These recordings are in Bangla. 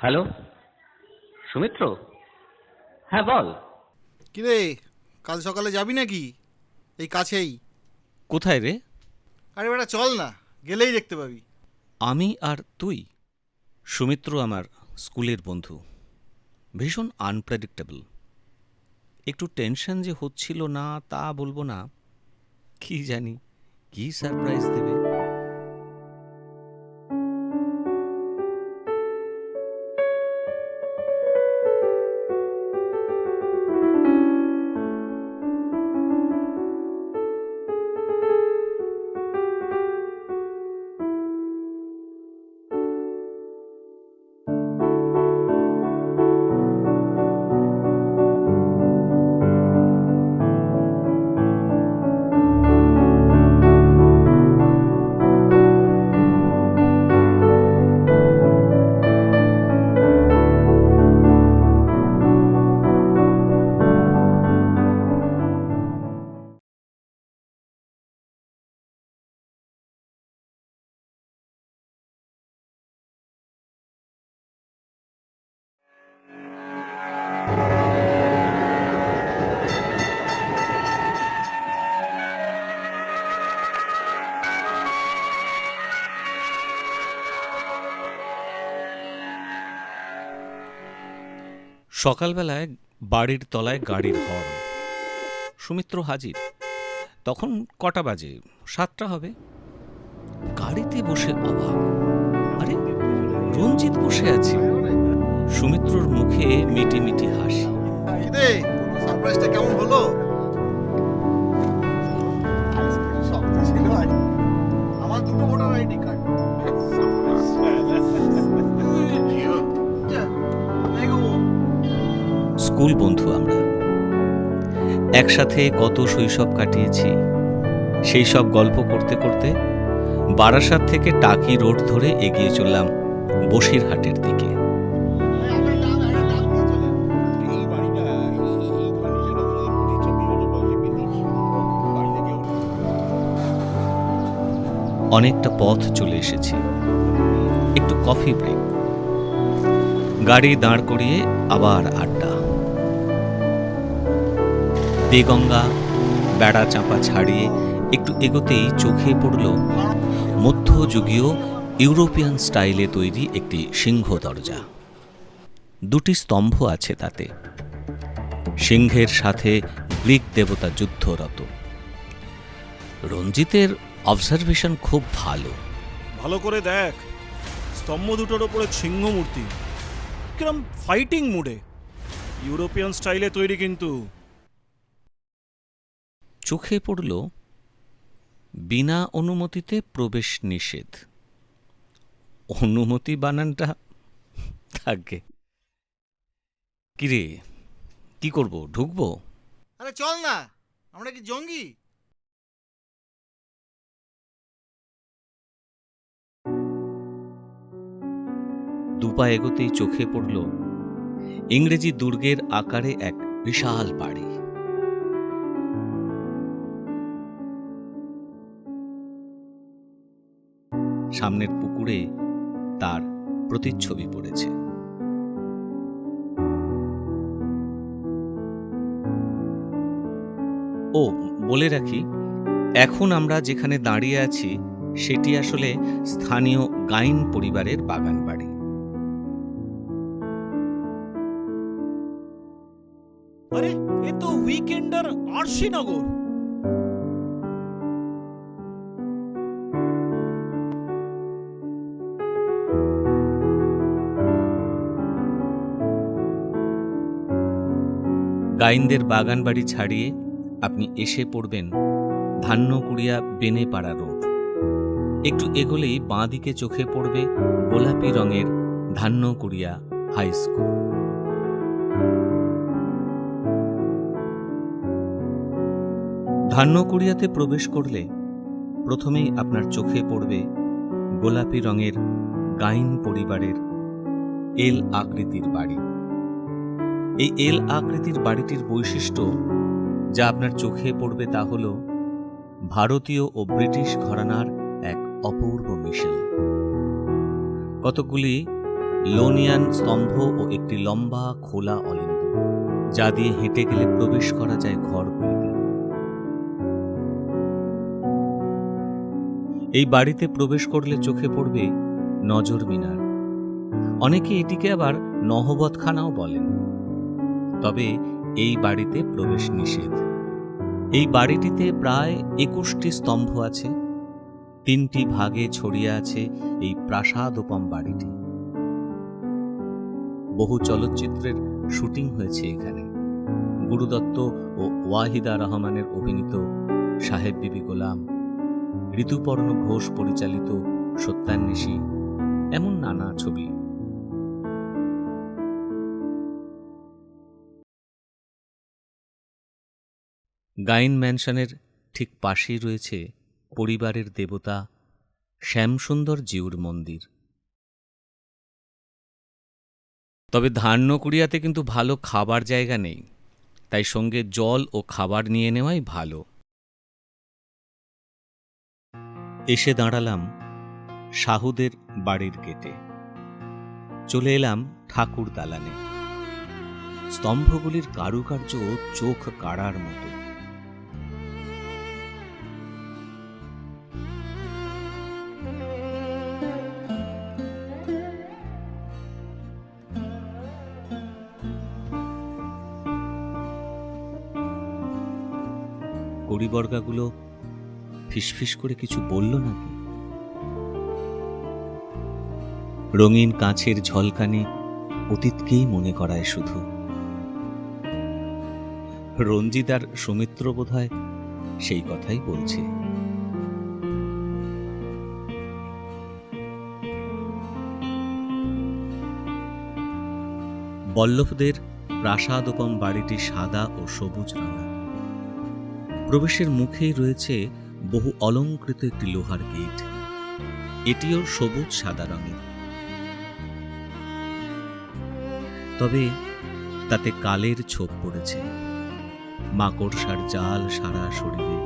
হ্যালো? সুমিত্র? হ্যাঁ বল। কিরে কাল সকালে যাবি নাকি? এই কাছেই। কোথায় রে? আরে বেটা চল না গেলেই দেখতে পাবি। আমি আর তুই? সুমিত্র আমার স্কুলের বন্ধু। ভীষণ আনপ্রেডিক্টেবল একটু টেনশন যে হচ্ছিল না তা বলব না। কি জানি কি সারপ্রাইজ দেবে? সকালবেলায় বাড়ির তলায় গাড়ির হর্ন। সুমিত্র হাজির। তখন কটা বাজে? সাতটা হবে। গাড়িতে বসে অবাক। আরে, রঞ্জিত বসে আছে। সুমিত্রর মুখে মিটি মিটি হাসি কেমন হলো? স্কুল বন্ধু আমরা। একসাথে কত শৈশব কাটিয়েছি, সেই সব গল্প করতে করতে বারাসাত থেকে টাকি রোড ধরে এগিয়ে চললাম বসিরহাটের দিকে। অনেকটা পথ চলে এসেছি। একটু কফি ব্রেক। গাড়ি দাঁড় করিয়ে আবার আড্ডা বেগঙ্গা বেড়া চাপা ছাড়িয়ে একটু এগোতেই চোখে পড়ল মধ্যযুগীয় ইউরোপিয়ান স্টাইলে তৈরি একটি সিংহ দরজা। দুটি স্তম্ভ আছে তাতে। সিংহের সাথে গ্রিক দেবতা যুদ্ধরত। রঞ্জিতের অবজারভেশন খুব ভালো। ভালো করে দেখ, স্তম্ভ দুটোর ওপরে সিংহ মূর্তি। কিরম ফাইটিং মুডে ইউরোপিয়ান স্টাইলে তৈরি কিন্তু। চোখে পড়ল বিনা অনুমতিতে প্রবেশ নিষেধ। অনুমতি বানানটা থাকে। কিরে কি করব ঢুকবো? আরে চল না আমরা কি জঙ্গি? দুপা এগোতেই চোখে পড়ল ইংরেজি দুর্গের আকারে এক বিশাল বাড়ি। সামনের পুকুরে তার প্রতিচ্ছবি পড়েছে। ও, বলে রাখি, এখন আমরা যেখানে দাঁড়িয়ে আছি, সেটি আসলে স্থানীয় গাইন পরিবারের বাগান বাড়ি। আরে, এ তো উইকেন্ডার আরশিনগর গাইনদের বাগান বাড়ি ছাড়িয়ে আপনি এসে পড়বেন ধান্যকুড়িয়া বেনেপাড়া রোড। একটু এগোলেই বাঁ দিকে চোখে পড়বে গোলাপি রঙের ধান্যকুড়িয়া হাই স্কুল। ধান্যকুড়িয়াতে প্রবেশ করলে প্রথমেই আপনার চোখে পড়বে গোলাপি রঙের গাইন পরিবারের এল আকৃতির বাড়ি। এই এল আকৃতির বাড়িটির বৈশিষ্ট্য যা আপনার চোখে পড়বে তা হল ভারতীয় ও ব্রিটিশ ঘরানার এক অপূর্ব মিশেল। কতগুলি লোনিয়ান স্তম্ভ ও একটি লম্বা খোলা অলিন্দ, যা দিয়ে হেঁটে গেলে প্রবেশ করা যায় ঘরগুলিতে এই বাড়িতে প্রবেশ করলে চোখে পড়বে নজর মিনার অনেকে এটিকে আবার নহবতখানাও বলেন। তবে এই বাড়িতে প্রবেশ নিষেধ। এই বাড়িটিতে প্রায় একুশটি স্তম্ভ আছে। তিনটি ভাগে ছড়িয়ে আছে এই প্রাসাদোপম বাড়িটি। বহু চলচ্চিত্রের শুটিং হয়েছে এখানে। গুরুদত্ত ও ওয়াহিদা রহমানের অভিনীত সাহেব বিবি গোলাম, ঋতুপর্ণ ঘোষ পরিচালিত সত্যান্বেষী, এমন নানা ছবি। গাইন ম্যানশনের ঠিক পাশেই রয়েছে পরিবারের দেবতা শ্যামসুন্দর জিউর মন্দির। তবে ধান্যকুড়িয়াতে কিন্তু ভালো খাবার জায়গা নেই, তাই সঙ্গে জল ও খাবার নিয়ে নেওয়াই ভালো। এসে দাঁড়ালাম সাহুদের বাড়ির গেটে। চলে এলাম ঠাকুর দালানে স্তম্ভগুলির কারুকার্য চোখ কাড়ার মতো। কড়িবর্গাগুলো ফিসফিস করে কিছু বলল নাকি? রঙিন কাঁচের ঝলকানি অতীতকেই মনে করায় শুধু। রঞ্জিত আর সৌমিত্র বোধহয় সেই কথাই বলছে। বল্লভদের প্রাসাদোপম বাড়িটি সাদা ও সবুজ রঙা। প্রবেশের মুখেই রয়েছে বহু অলঙ্কৃত একটি লোহার গেট। এটিও সবুজ সাদা রঙের। তবে তাতে কালের ছোপ পড়েছে। মাকড়সার জাল সারা শরীরে।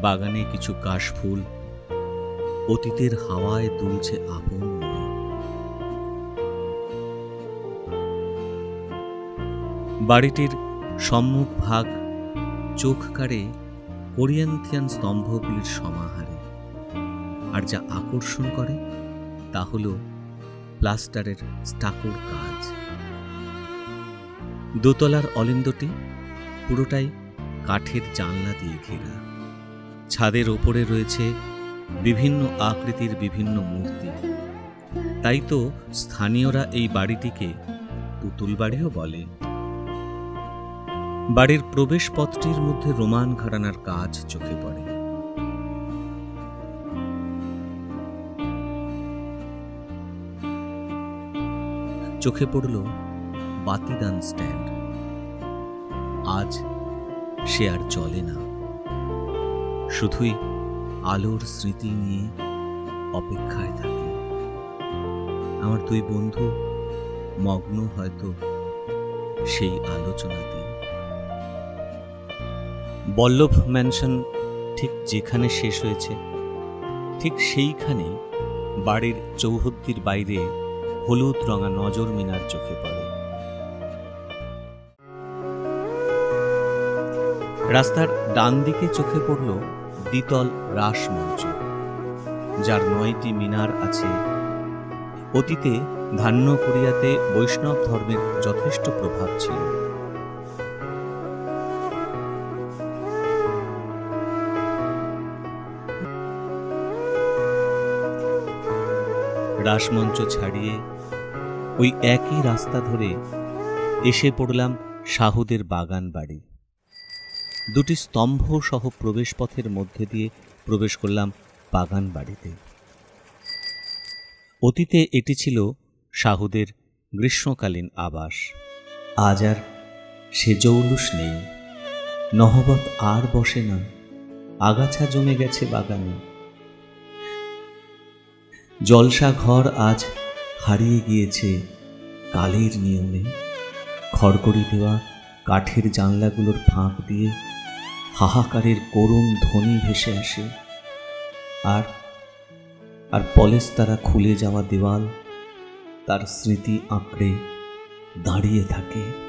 বাগানে কিছু কাশফুল অতীতের হাওয়ায় দুলছে আপন বাড়িটির সম্মুখ ভাগ চোখ কাড়ে কোরিয়ান্থিয়ান স্তম্ভগুলির সমাহারে। আর যা আকর্ষণ করে, তা হল প্লাস্টারের স্টাকুর কাজ। দোতলার অলিন্দটি পুরোটাই কাঠের জানলা দিয়ে ঘেরা। ছাদের ওপরে রয়েছে বিভিন্ন আকৃতির বিভিন্ন মূর্তি। তাই তো স্থানীয়রা এই বাড়িটিকে পুতুল বাড়িও বলে। বাড়ির প্রবেশপথটির মধ্যে রোমান ঘরানার কাজ চোখে পড়ে। চোখে পড়ল বাতিদান স্ট্যান্ড। আজ সে আর চলে না। শুধুই আলোর স্মৃতি নিয়ে অপেক্ষায় থাকে। আমার দুই বন্ধু মগ্ন হয়তো সেই আলোচনাতে। বল্লভ ম্যানশন ঠিক যেখানে শেষ হয়েছে, ঠিক সেইখানেই বাড়ির চৌহদ্দির বাইরে হলুদ রঙা নজর মিনার চোখে পড়ে। রাস্তার ডান দিকে চোখে পড়ল দ্বিতল রাসমঞ্চ, যার নয়টি মিনার আছে। অতীতে ধান্য কোরিয়াতে বৈষ্ণব ধর্মের যথেষ্ট প্রভাব ছিল। রাসমঞ্চ ছাড়িয়ে ওই একই রাস্তা ধরে এসে পড়লাম সাহুদের বাগান বাড়ি। দুটি স্তম্ভ সহ প্রবেশপথের মধ্যে দিয়ে প্রবেশ করলাম বাগান বাড়িতে। অতীতে এটি ছিল সাহুদের গ্রীষ্মকালীন আবাস। আজ আর সে জৌলুস নেই। নহবত আর বসে না। আগাছা জমে গেছে বাগানে। জলসা ঘর আজ হারিয়ে গিয়েছে কালের নিয়মে। খড়গড়ি দেওয়া কাঠের জানলাগুলোর ফাঁক দিয়ে হাহাকারের করুণ ধ্বনি ভেসে আসে। আর আর পলেস তারা খুলে যাওয়া দেওয়াল তার স্মৃতি আঁকড়ে দাঁড়িয়ে থাকে।